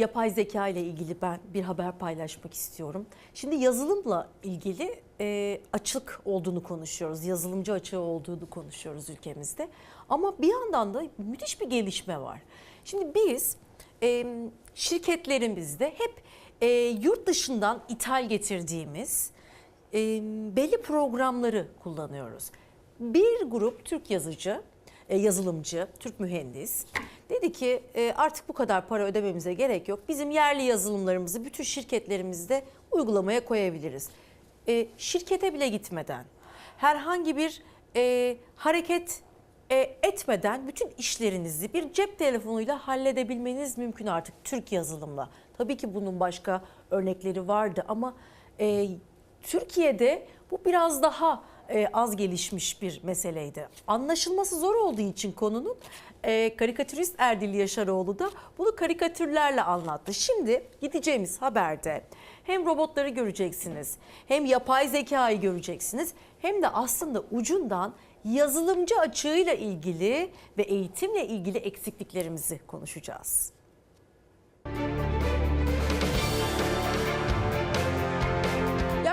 yapay zeka ile ilgili ben bir haber paylaşmak istiyorum. Şimdi yazılımla ilgili e, açık olduğunu konuşuyoruz. Yazılımcı açığı olduğunu konuşuyoruz ülkemizde. Ama bir yandan da müthiş bir gelişme var. Şimdi biz e, şirketlerimizde hep e, yurt dışından ithal getirdiğimiz e, belli programları kullanıyoruz. Bir grup Türk yazıcı, e, yazılımcı, Türk mühendis dedi ki e, artık bu kadar para ödememize gerek yok. Bizim yerli yazılımlarımızı bütün şirketlerimizde uygulamaya koyabiliriz. E, şirkete bile gitmeden, herhangi bir e, hareket e, etmeden bütün işlerinizi bir cep telefonuyla halledebilmeniz mümkün artık Türk yazılımla. Tabii ki bunun başka örnekleri vardı ama e, Türkiye'de bu biraz daha e, az gelişmiş bir meseleydi. Anlaşılması zor olduğu için konunun e, karikatürist Erdil Yaşaroğlu da bunu karikatürlerle anlattı. Şimdi gideceğimiz haberde hem robotları göreceksiniz hem yapay zekayı göreceksiniz hem de aslında ucundan yazılımcı açığıyla ilgili ve eğitimle ilgili eksikliklerimizi konuşacağız.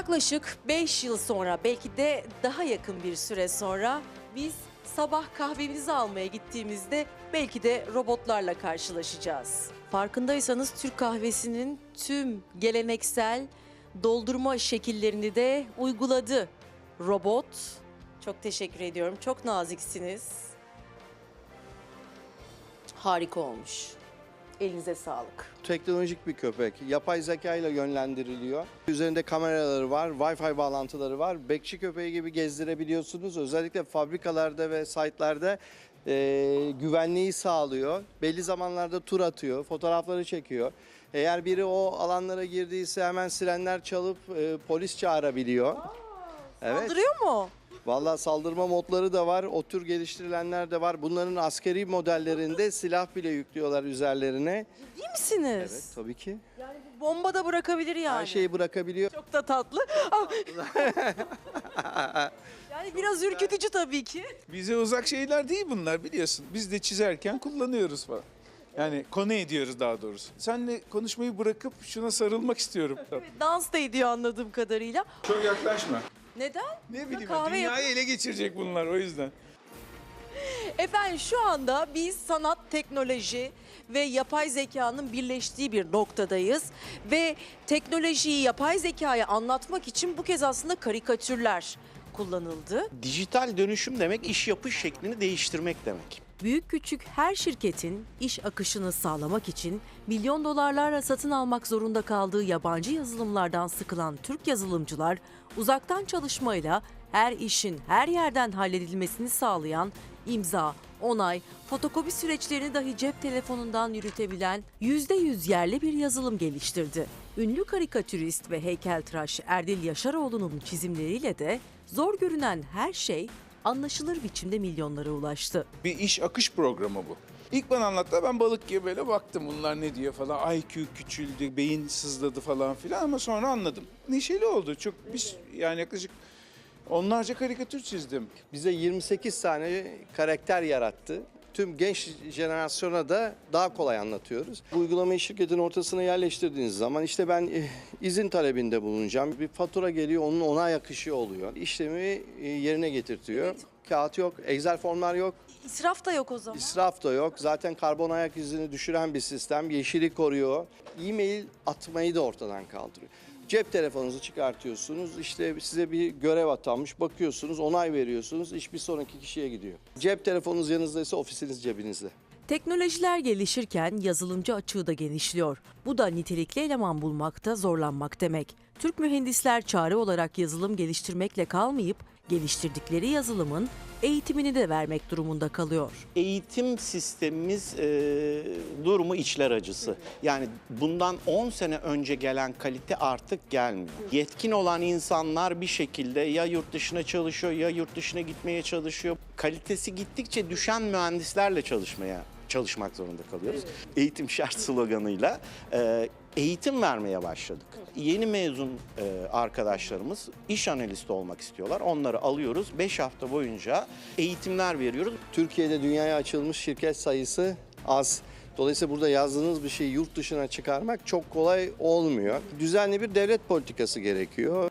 Yaklaşık 5 yıl sonra belki de daha yakın bir süre sonra biz sabah kahvemizi almaya gittiğimizde belki de robotlarla karşılaşacağız. Farkındaysanız Türk kahvesinin tüm geleneksel doldurma şekillerini de uyguladı robot. Çok teşekkür ediyorum. Çok naziksiniz. Harika olmuş. Elinize sağlık. Teknolojik bir köpek. Yapay zeka ile yönlendiriliyor. Üzerinde kameraları var, Wi-Fi bağlantıları var. Bekçi köpeği gibi gezdirebiliyorsunuz. Özellikle fabrikalarda ve sitelerde e, güvenliği sağlıyor. Belli zamanlarda tur atıyor, fotoğrafları çekiyor. Eğer biri o alanlara girdiyse hemen sirenler çalıp e, polis çağırabiliyor. Evet. Saldırıyor mu? Vallahi saldırma modları da var. O tür geliştirilenler de var. Bunların askeri modellerinde silah bile yüklüyorlar üzerlerine. İyi misiniz? Evet, tabii ki. Yani bu bomba da bırakabilir yani. Her şeyi bırakabiliyor. Çok da tatlı. Ah. yani biraz ürkütücü tabii ki. Bize uzak şeyler değil bunlar biliyorsun. Biz de çizerken kullanıyoruz falan. Yani konu ediyoruz daha doğrusu. Senle konuşmayı bırakıp şuna sarılmak istiyorum. Dans da ediyor anladığım kadarıyla. Çok yaklaşma. Neden? Ne bileyim kahve dünyayı ele geçirecek bunlar o yüzden. Efendim şu anda biz sanat, teknoloji ve yapay zekanın birleştiği bir noktadayız. Ve teknolojiyi, yapay zekayı anlatmak için bu kez aslında karikatürler kullanıldı. Dijital dönüşüm demek iş yapış şeklini değiştirmek demek. Büyük küçük her şirketin iş akışını sağlamak için milyon dolarlarla satın almak zorunda kaldığı yabancı yazılımlardan sıkılan Türk yazılımcılar uzaktan çalışmayla her işin her yerden halledilmesini sağlayan imza, onay, fotokopi süreçlerini dahi cep telefonundan yürütebilen %100 yerli bir yazılım geliştirdi. Ünlü karikatürist ve heykeltıraş Erdil Yaşaroğlu'nun çizimleriyle de zor görünen her şey anlaşılır biçimde milyonlara ulaştı. Bir iş akış programı bu. İlk bana anlattı ben balık gibi böyle baktım bunlar ne diyor falan. IQ küçüldü, beyin sızladı falan filan ama sonra anladım. Neşeli oldu. Çok biz yani yaklaşık onlarca karikatür çizdim. Bize 28 tane karakter yarattı. Tüm genç jenerasyona da daha kolay anlatıyoruz. Bu uygulamayı şirketin ortasına yerleştirdiğiniz zaman işte ben eh, izin talebinde bulunacağım. Bir fatura geliyor onun onay akışı oluyor. İşlemi eh, yerine getirtiyor. Kağıt yok, Excel formlar yok, İsraf da yok o zaman. israf da yok. Zaten karbon ayak izini düşüren bir sistem. Yeşili koruyor. E-mail atmayı da ortadan kaldırıyor. Cep telefonunuzu çıkartıyorsunuz. İşte size bir görev atanmış. Bakıyorsunuz, onay veriyorsunuz. İş bir sonraki kişiye gidiyor. Cep telefonunuz yanınızdaysa ofisiniz cebinizde. Teknolojiler gelişirken yazılımcı açığı da genişliyor. Bu da nitelikli eleman bulmakta zorlanmak demek. Türk mühendisler çare olarak yazılım geliştirmekle kalmayıp geliştirdikleri yazılımın eğitimini de vermek durumunda kalıyor. Eğitim sistemimiz e, durumu içler acısı. Yani bundan 10 sene önce gelen kalite artık gelmiyor. Yetkin olan insanlar bir şekilde ya yurt dışına çalışıyor ya yurt dışına gitmeye çalışıyor. Kalitesi gittikçe düşen mühendislerle çalışmaya çalışmak zorunda kalıyoruz. Eğitim şart sloganıyla e, eğitim vermeye başladık. Yeni mezun e, arkadaşlarımız iş analisti olmak istiyorlar. Onları alıyoruz. 5 hafta boyunca eğitimler veriyoruz. Türkiye'de dünyaya açılmış şirket sayısı az. Dolayısıyla burada yazdığınız bir şeyi yurt dışına çıkarmak çok kolay olmuyor. Düzenli bir devlet politikası gerekiyor.